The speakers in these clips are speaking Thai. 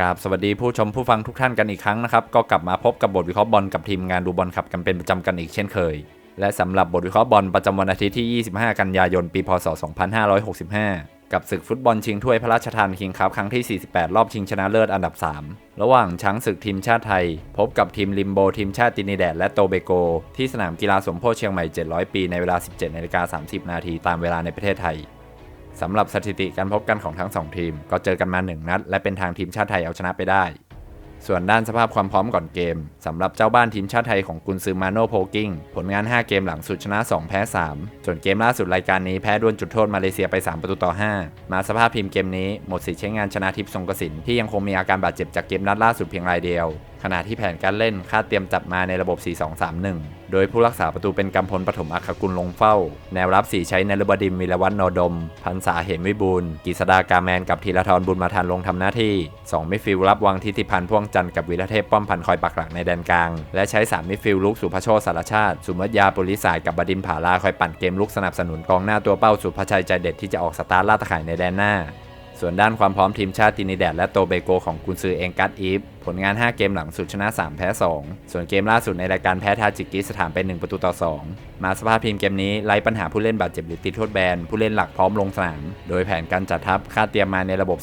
กราบสวัสดีผู้ชมผู้ฟังทุกท่านกันอีกครั้งนะครับ ก็กลับมาพบกับบทวิเคราะห์บอลกับทีมงานดูบอลขับกันเป็นประจำกันอีกเช่นเคย และสำหรับบทวิเคราะห์บอลประจำวันอาทิตย์ที่ 25 กันยายน ปี พศ 2565 กับศึกฟุตบอลชิงถ้วยพระราชทานคิงคัพครั้งที่ 48 รอบชิงชนะเลิศอันดับ 3 ระหว่างช้างศึกทีมชาติไทย พบกับทีมลิมโบทีมชาติตินิแดดและโตเบโก ที่สนามกีฬาสมโพธิเชียงใหม่ 700 ปีในเวลา 17นาฬิกา30 นาทีตามเวลาในประเทศไทย สำหรับสถิติการพบกันของทั้ง 2 ทีม ก็เจอกันมา 1 นัด และเป็นทางทีมชาติไทยเอาชนะไปได้ ส่วนด้านสภาพความพร้อมก่อนเกมสำหรับเจ้าบ้านทีมชาติไทยของกุนซือมาโนโพกิ้งผลงาน 5 เกมหลังสุดชนะ 2 แพ้ 3 ส่วนเกมล่าสุดรายการนี้แพ้ดวลจุดโทษมาเลเซียไป 3 ประตูต่อ 5 มาสภาพทีมเกมนี้หมดสิทธิ์ใช้งานชนะทิพย์ทรงกสินที่ยังคงมีอาการบาดเจ็บจากเกมนัดล่าสุดเพียงรายเดียว ขณะที่แผนการเล่นคาดเตรียมจับมาในระบบ 4-2-3-1 โดยผู้รักษาประตูเป็นกำพลปฐมอัครกุลลงเฝ้า แนวรับ4ใช้ในรบดินมิรวัฒน์นดม พันษาเหมวิบูลกิษดากาแมนกับธีรทรบุญมาทันลงทำหน้าที่ 2 มิดฟิลรับวางทิติพันธ์พ่วงจันทร์กับวิรเทพป้อมพันคอยปักหลักในแดนกลาง และใช้ 3 มิดฟิลลุกสุภโชคสารชาติ สุมัตยาปุริสายกับบดินผาลาคอยปั่นเกมลุกสนับสนุนกองหน้าตัวเป้าสุภชัยใจเด็ดที่จะออกสตาร์ทล่าตะข่ายในแดนหน้า ส่วนด้านความพร้อมทีมชาติตินิแดดและโตเบโกของกุนซือเองกัตอีฟผลงาน 5 เกมหลังสุดชนะ 3 แพ้ 2 ส่วนเกมล่าสุดในรายการแพ้ทาจิกิสถานไป1ประตูต่อ 2 มาสภาพทีมเกมนี้ไร้ปัญหาผู้เล่นบาดเจ็บหรือติดโทษแบน ผู้เล่นหลักพร้อมลงสนาม โดยแผนการจัดทัพคาดเตรียมมาในระบบ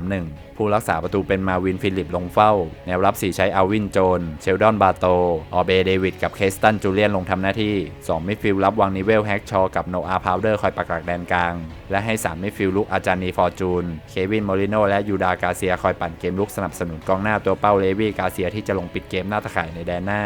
4-2-3-1 ผู้รักษาประตูเป็นมาวินฟิลิปลงเฝ้า แนวรับ 4 ใช้อาวินโจน เชลดอนบาโต ออเบเดวิดกับเคสตันจูเลียนลงทำหน้าที่ 2 มิดฟิลด์รับวางนิเวลแฮกชอกับโนอาพาวเดอร์คอยปักหลักแดนกลาง และให้ 3 มิดฟิลด์ลุกอาจานีฟอร์จูน เควินโมริโนและยูดากาเซียคอยปั่นเกมลุกสนับสนุนกองหน้าตัวเป้าเลวีกาเซียที่จะลงปิดเกมหน้าตะข่ายในแดนหน้า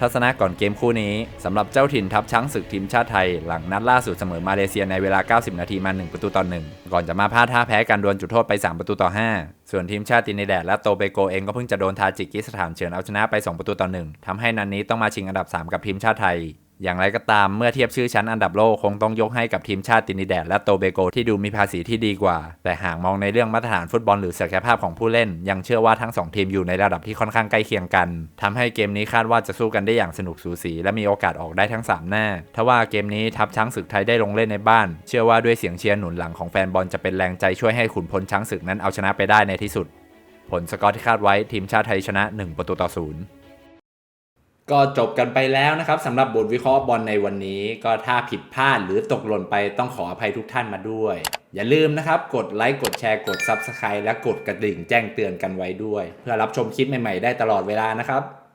ทัศนะก่อนเกมคู่นี้สำหรับเจ้าถิ่นทัพช้างศึกทีมชาติไทย หลังนัดล่าสุดเสมอมาเลเซียในเวลา 90 นาทีมา 1 ประตูต่อ 1 ก่อนจะมาพลาดท่าแพ้การดวลจุดโทษไป 3 ประตูต่อ 5 ส่วนทีมชาติตินิแดดและโตเบโกเองก็เพิ่งจะโดนทาจิกิสถานเฉือนเอาชนะไป 2 ประตูต่อ 1ทำให้นันนี้ต้องมาชิงอันดับ 3 กับทีมชาติไทย อย่างไรก็ตามเมื่อเทียบชื่อชั้นอันดับโลกคงต้องยกให้กับทีมชาติตินิแดดและโตเบโกที่ดูมีภาษีที่ดีกว่า แต่หากมองในเรื่องมาตรฐานฟุตบอลหรือศักยภาพของผู้เล่น ยังเชื่อว่าทั้งสองทีมอยู่ในระดับที่ค่อนข้างใกล้เคียงกันทำให้เกมนี้คาดว่าจะสู้กันได้อย่างสนุกสูสี และมีโอกาสออกได้ทั้ง 3 หน้าถ้าว่าเกมนี้ทัพช้างศึกไทยได้ลงเล่นในบ้าน เชื่อว่าด้วยเสียงเชียร์หนุนหลังของแฟนบอลจะเป็นแรงใจช่วยให้ขุนพลช้างศึกนั้นเอาชนะไปได้ในที่สุด ผลสกอร์ที่คาดไว้ทีมชาติไทยชนะ 1 ประตูต่อศูนย์ ก็จบกันไปแล้วนะครับสำหรับบทวิเคราะห์บอลในวันนี้ ก็ถ้าผิดพลาดหรือตกหล่นไปต้องขออภัยทุกท่านมาด้วย อย่าลืมนะครับ กดไลค์กดแชร์กด Subscribe และกดกระดิ่งแจ้งเตือนกันไว้ด้วย เพื่อรับชมคลิปใหม่ ๆ ได้ตลอดเวลานะครับ